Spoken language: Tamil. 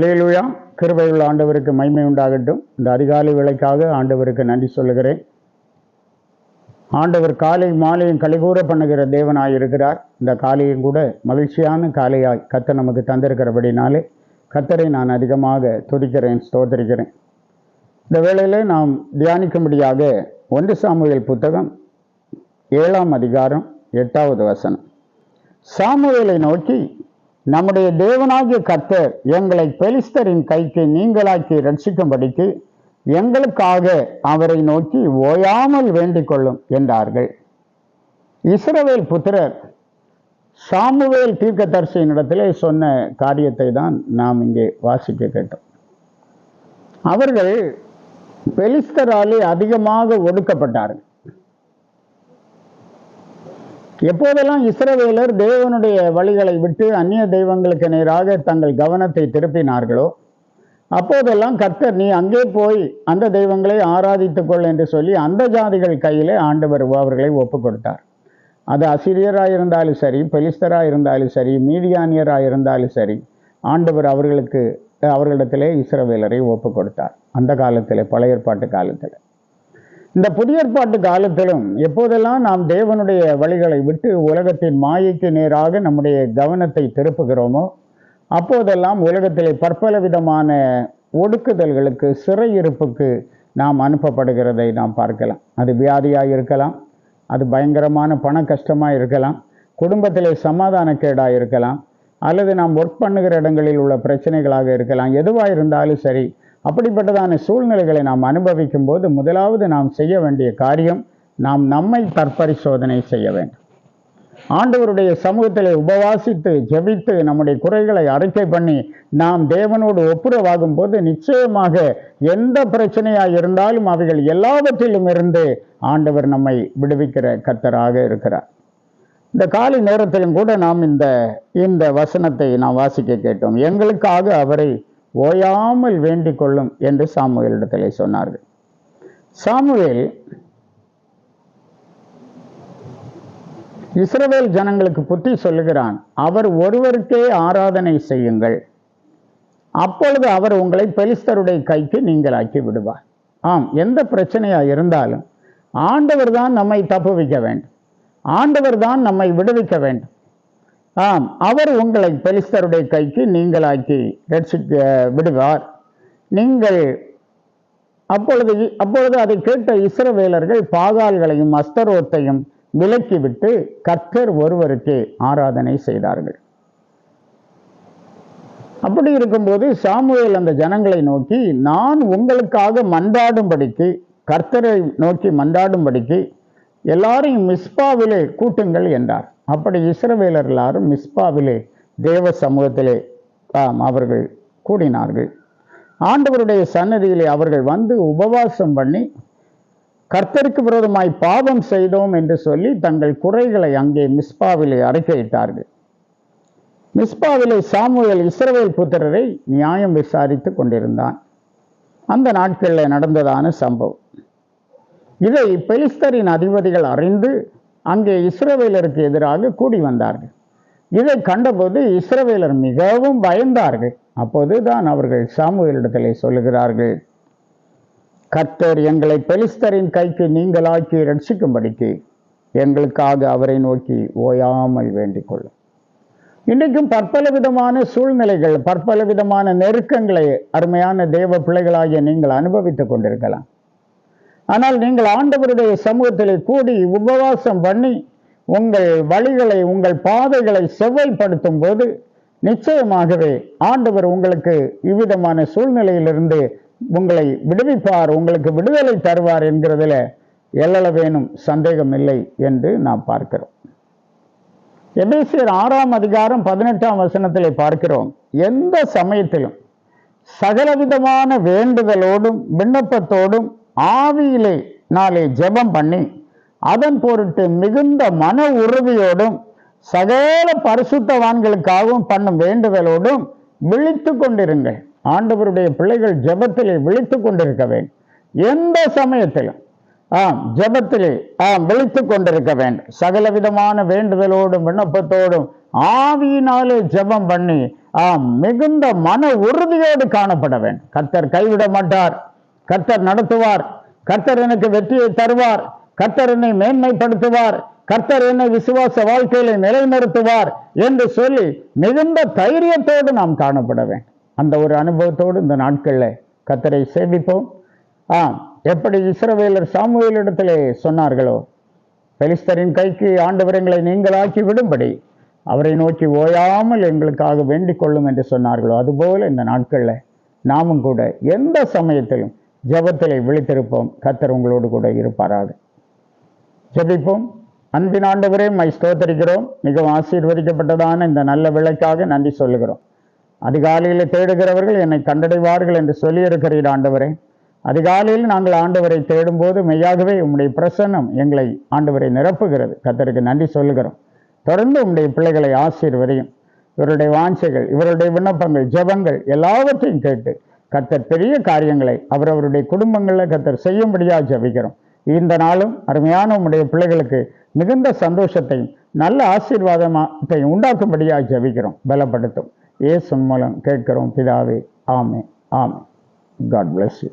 லேலுயா கிருபையுள்ள ஆண்டவருக்கு மைமை உண்டாகட்டும். இந்த அதிகாலை விலைக்காக ஆண்டவருக்கு நன்றி சொல்லுகிறேன். ஆண்டவர் காலை மாலையும் கலிகூற பண்ணுகிற தேவனாய் இருக்கிறார். இந்த காலையும் கூட மகிழ்ச்சியான காலையாய் கத்தர் நமக்கு தந்திருக்கிறபடினாலே கத்தரை நான் அதிகமாக துதிக்கிறேன் ஸ்தோதரிக்கிறேன் இந்த வேளையில் நாம் தியானிக்கும்படியாக ஒன்று சாமுவேல் புத்தகம் ஏழாம் அதிகாரம் எட்டாவது வசனம். சாமுவேலை நோக்கி நம்முடைய தேவனாகிய கர்த்தர் எங்களை பெலிஸ்தரின் கைக்கு நீங்களாக்கி ரட்சிக்கும்படிக்கு எங்களுக்காக அவரை நோக்கி ஓயாமல் வேண்டிக் கொள்ளும் என்றார்கள். இஸ்ரவேல் புத்திரர் சாமுவேல் தீர்க்கதரிசியினிடத்திலே சொன்ன காரியத்தை தான் நாம் இங்கே வாசிக்க கேட்டோம். அவர்கள் பெலிஸ்தராலே அதிகமாக ஒடுக்கப்பட்டார்கள். எப்போதெல்லாம் இஸ்ரவேலர் தேவனுடைய வழிகளை விட்டு அந்நிய தெய்வங்களுக்கு நேராக தங்கள் கவனத்தை திருப்பினார்களோ அப்போதெல்லாம் கர்த்தர் நீ அங்கே போய் அந்த தெய்வங்களை ஆராதித்துக் கொள் என்று சொல்லி அந்த ஜாதிகள் கையிலே ஆண்டவர் அவர்களை ஒப்பு கொடுத்தார் அது அசிரியராக இருந்தாலும் சரி பெலிஸ்தராக இருந்தாலும் சரி மீதியானியராக இருந்தாலும் சரி ஆண்டவர் அவர்களுக்கு அவர்களிடத்திலே இஸ்ரவேலரை ஒப்பு கொடுத்தார் அந்த காலத்தில் பழைய ஏற்பாட்டு காலத்தில். இந்த புதிய ஏற்பாட்டு காலத்திலும் எப்போதெல்லாம் நாம் தேவனுடைய வழிகளை விட்டு உலகத்தின் மாயைக்கு நேராக நம்முடைய கவனத்தை திருப்புகிறோமோ அப்போதெல்லாம் உலகத்திலே பற்பல விதமான ஒடுக்குதல்களுக்கு சிறையிருப்புக்கு நாம் அனுப்பப்படுகிறதை நாம் பார்க்கலாம். அது வியாதியாக இருக்கலாம் அது பயங்கரமான பண கஷ்டமாக இருக்கலாம் குடும்பத்திலே சமாதானக்கேடாக இருக்கலாம் அல்லது நாம் ஒர்க் பண்ணுகிற இடங்களில் உள்ள பிரச்சனைகளாக இருக்கலாம். எதுவாக இருந்தாலும் சரி அப்படிப்பட்டதான சூழ்நிலைகளை நாம் அனுபவிக்கும் போது முதலாவது நாம் செய்ய வேண்டிய காரியம் நாம் நம்மை தற்பரிசோதனை செய்ய வேண்டும். ஆண்டவருடைய சமூகத்திலே உபவாசித்து ஜெபித்து நம்முடைய குறைகளை அறிக்கை பண்ணி நாம் தேவனோடு ஒப்புரவாகும் போது நிச்சயமாக எந்த பிரச்சனையாக இருந்தாலும் அவைகள் எல்லாவற்றிலும் இருந்து ஆண்டவர் நம்மை விடுவிக்கிற கர்த்தராக இருக்கிறார். இந்த காலை நேரத்திலும் கூட நாம் இந்த இந்த வசனத்தை நாம் வாசிக்க கேட்டோம். எங்களுக்காக அவரை ஓயாமல் வேண்டிக் கொள்ளும் என்று சாமுவேலிடத்திலே சொன்னார்கள். சாமுவேல் இஸ்ரவேல் ஜனங்களுக்கு புத்தி சொல்லுகிறான் அவர் ஒருவருக்கே ஆராதனை செய்யுங்கள். அப்பொழுது அவர் உங்களை பெலிஸ்தருடைய கைக்கு நீங்களாக்கி விடுவார். ஆம் எந்த பிரச்சனையா இருந்தாலும் ஆண்டவர் தான் நம்மை தப்புவிக்க வேண்டும். ஆண்டவர் தான் நம்மை விடுவிக்க வேண்டும். ஆம் அவர் உங்களை பெலிஸ்தருடைய கைக்கு நீங்களாக்கி ரட்சிக்க விடுவார். நீங்கள் அப்பொழுது அப்பொழுது அதை கேட்ட இஸ்ரவேலர்கள் பாகால்களையும் அஸ்தரோத்தையும் விலக்கிவிட்டு கர்த்தர் ஒருவருக்கே ஆராதனை செய்தார்கள். அப்படி இருக்கும்போது சாமுவேல் அந்த ஜனங்களை நோக்கி நான் உங்களுக்காக மன்றாடும்படிக்கு கர்த்தரை நோக்கி மன்றாடும்படிக்கு எல்லாரையும் மிஸ்பாவிலே கூட்டுங்கள் என்றார். அப்படி இஸ்ரவேலர் எல்லாரும் மிஸ்பாவிலே தேவ சமூகத்திலே ஆம் அவர்கள் கூடினார்கள். ஆண்டவருடைய சன்னதியிலே அவர்கள் வந்து உபவாசம் பண்ணி கர்த்தருக்கு விரோதமாய் பாவம் செய்தோம் என்று சொல்லி தங்கள் குறைகளை அங்கே மிஸ்பாவிலே அறிக்கையிட்டார்கள் மிஸ்பாவிலே சாமுவேல் இஸ்ரவேல் புத்திரரை நியாயம் விசாரித்து கொண்டிருந்தான். அந்த நாட்களில் நடந்ததான சம்பவம். இதை பெலிஸ்தரின் அதிபதிகள் அறிந்து அங்கே இஸ்ரவேலருக்கு எதிராக கூடி வந்தார்கள். இதை கண்டபோது இஸ்ரவேலர் மிகவும் பயந்தார்கள். அப்போது தான் அவர்கள் சாமுவேலிடத்திலே சொல்லுகிறார்கள் கர்த்தர் எங்களை பெலிஸ்தரின் கைக்கு நீங்களாக்கி ரட்சிக்கும்படிக்கு எங்களுக்காக அவரை நோக்கி ஓயாமல் வேண்டிக் கொள்ளும் இன்றைக்கும் பற்பல விதமான சூழ்நிலைகள் பற்பல விதமான நெருக்கங்களை அருமையான தேவ பிள்ளைகளாகிய நீங்கள் அனுபவித்துக் கொண்டிருக்கலாம். ஆனால் நீங்கள் ஆண்டவருடைய சமூகத்தில் கூடி உபவாசம் பண்ணி உங்கள் வழிகளை உங்கள் பாதைகளை செவ்வாய்ப்படுத்தும் போது நிச்சயமாகவே ஆண்டவர் உங்களுக்கு இவ்விதமான சூழ்நிலையிலிருந்து உங்களை விடுவிப்பார் உங்களுக்கு விடுதலை தருவார் என்கிறதுல எல்லளவேனும் சந்தேகம் இல்லை என்று நாம் பார்க்கிறோம். எபேசியர் ஆறாம் அதிகாரம் பதினெட்டாம் வசனத்தில் பார்க்கிறோம். எந்த சமயத்திலும் சகலவிதமான வேண்டுதலோடும் விண்ணப்பத்தோடும் ஆவியிலே நாளை ஜெபம் பண்ணி அதன் பொருட்டு மிகுந்த மன உறுதியோடும் சகல பரிசுத்தவான்களுக்காகவும் பண்ணும் வேண்டுதலோடும் விழித்து கொண்டிருங்கள். ஆண்டவருடைய பிள்ளைகள் ஜெபத்திலே விழித்து கொண்டிருக்க வேண்டும். எந்த சமயத்திலும் ஆம் ஜபத்திலே ஆம் விழித்து கொண்டிருக்க வேண்டும். சகல விதமான வேண்டுதலோடும் விண்ணப்பத்தோடும் ஆவியினாலே ஜெபம் பண்ணி ஆம் மிகுந்த மன உறுதியோடு காணப்பட வேண்டும். கத்தர் கைவிட மாட்டார். கர்த்தர் நடத்துவார். கர்த்தர் எனக்கு வெற்றியை தருவார். கர்த்தர் என்னை மேன்மைப்படுத்துவார். கர்த்தர் என்னை விசுவாச வாழ்க்கையில நிலைநிறுத்துவார் என்று சொல்லி மிகுந்த தைரியத்தோடு நாம் காணப்பட வேண்டும். அந்த ஒரு அனுபவத்தோடு இந்த நாட்களில் கர்த்தரை சேவிப்போம். ஆ எப்படி இஸ்ரவேலர் சாமுவேலிடத்திலே சொன்னார்களோ பெலிஸ்தரின் கைக்கு ஆண்டவரங்களை நீங்களாக்கி விடும்படி அவரை நோக்கி ஓயாமல் எங்களுக்காக வேண்டிக் கொள்ளும் என்று சொன்னார்களோ அதுபோல இந்த நாட்களில் நாமும் கூட எந்த சமயத்திலும் ஜெபத்திலே விழித்திருப்போம். கத்தர் உங்களோடு கூட இருப்பாராக. ஜபிப்போம். அன்பின் ஆண்டவரே மை ஸ்தோத்தரிக்கிறோம். மிகவும் ஆசீர்வதிக்கப்பட்டதான இந்த நல்ல விளக்காக நன்றி சொல்லுகிறோம். அதிகாலையில் தேடுகிறவர்கள் என்னை கண்டடைவார்கள் என்று சொல்லியிருக்கிறீர் ஆண்டவரே. அதிகாலையில் நாங்கள் ஆண்டவரை தேடும்போது மெய்யாகவே உம்முடைய பிரசன்னம் எங்களை ஆண்டவரை நிரப்புகிறது. கத்தருக்கு நன்றி சொல்லுகிறோம். தொடர்ந்து உம்முடைய பிள்ளைகளை ஆசீர்வதையும். இவருடைய வாஞ்சைகள் இவருடைய விண்ணப்பங்கள் ஜெபங்கள் எல்லாவற்றையும் கேட்டு கத்தர் பெரிய காரியங்களை அவரவருடைய குடும்பங்களில் கத்தர் செய்யும்படியாக ஜபிக்கிறோம். இந்த நாளும் அருமையான உம்முடைய பிள்ளைகளுக்கு மிகுந்த சந்தோஷத்தையும் நல்ல ஆசீர்வாதத்தையும் உண்டாக்கும்படியாக ஜபிக்கிறோம். பலப்படுத்தும். இயேசு மூலம் கேட்கிறோம் பிதாவே ஆமே ஆமே காட் பிளஸ் யூ